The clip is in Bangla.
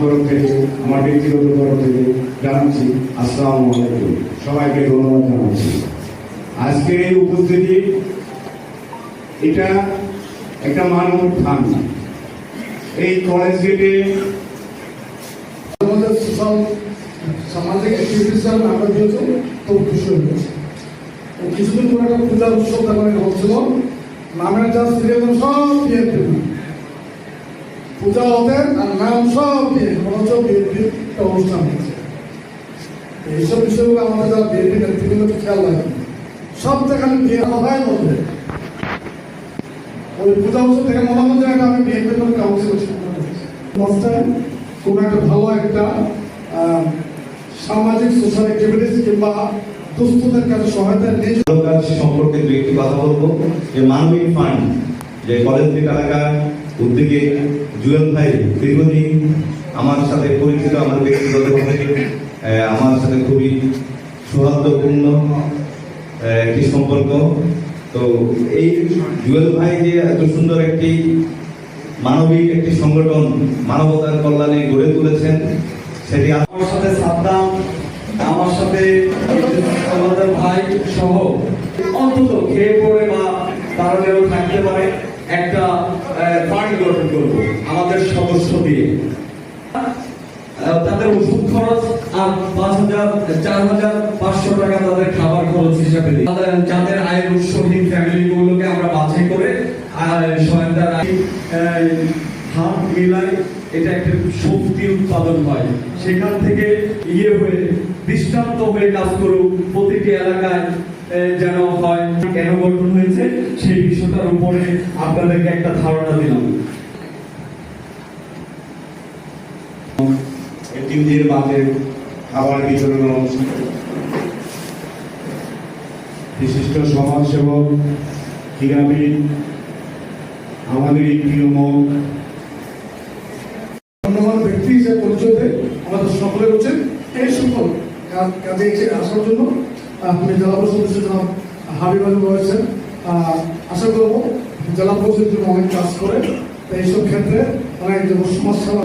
তরফ থেকে জানাচ্ছি, আসসালামু আলাইকুম। সবাইকে ধন্যবাদ জানাচ্ছি। আজকের এই উপস্থিতি, এটা একটা মানব স্থান এই কলেজ গেটে আমাদের সোশ্যাল সামাজিক অ্যাক্টিভিটিস আমরা দিয়েছি তো খুশি হয়েছে কিছুদিন পরে একটা পূজার উৎসব তেমন হচ্ছিল। নামের যা সিরিয়াল সব বিএনপি পূজা হতেন আর নাম সব অনুষ্ঠান হচ্ছে এইসব বিষয়গুলো আমাদের যারা বিএনপি নেতৃবৃন্দ খেয়াল রাখবেন সব যেখানে বিয়ে কথাই বলবে ওই পূজা উৎসব থেকে মনে হচ্ছে একটা আমি বিএনপির কোনো কাউন্সিল মাস্টার কোনো একটা ভালো একটা সামাজিক, সোশ্যাল অ্যাক্টিভিটিস কিংবা দুস্থদের কাছে সহায়তা নিয়ে সম্পর্কে দু একটি কথা বলব। যে মানবিক ফান্ড যে কলেজ দিক এলাকার উদ্যোগে জুয়েল ভাই দীর্ঘদিন আমার সাথে পরিচিত, আমার ব্যক্তিগতভাবে আমার সাথে খুবই সৌহার্দ্যপূর্ণ একটি সম্পর্ক। তো এই জুয়েল ভাই যে এত সুন্দর একটি মানবিক একটি সংগঠন মানবতার কল্যাণে গড়ে তুলেছেন, সেটি আমার সাথে সাদ্দাম, আমার সাথে আমাদের ভাই সহ অন্তত খেয়ে পড়ে বা তারা যেন থাকতে পারে, একটা ফান্ড গঠন করব? আমাদের সদস্য দিয়ে তাদের ওষুধ খরচ আর পাঁচ হাজার, চার হাজার পাঁচশো টাকা তাদের খাবার খরচ হিসাবে যাদের আয়ের উৎসহীন ফ্যামিলি গুলোকে আমরা বাছাই করে হাত মিলাই এটা একটা শক্তি উৎপাদন হয়। সেখান থেকে ইয়ে হয়ে দৃষ্টান্ত হয়ে কাজ করুক। প্রতিটি এলাকায় যেন হয়। কেন গঠন হয়েছে? সেই বিষয়টার উপরে আপনাদেরকে একটা ধারণা দিলাম। এটিমদের মাঝে খাবার বিতরণ অনুষ্ঠান বিশিষ্ট সমাজসেবক, ক্রীড়াবিদ, আমাদের এই প্রিয় ধন্যবাদ ব্যক্তি পরিচয় আমাদের এই সকল কাজে এসে আসার জন্য। আপনি জেলা পরিষদ জনাব রয়েছেন আশা করব জেলা পরিষদ অনেক কাজ করে এইসব ক্ষেত্রে অনেক সেবা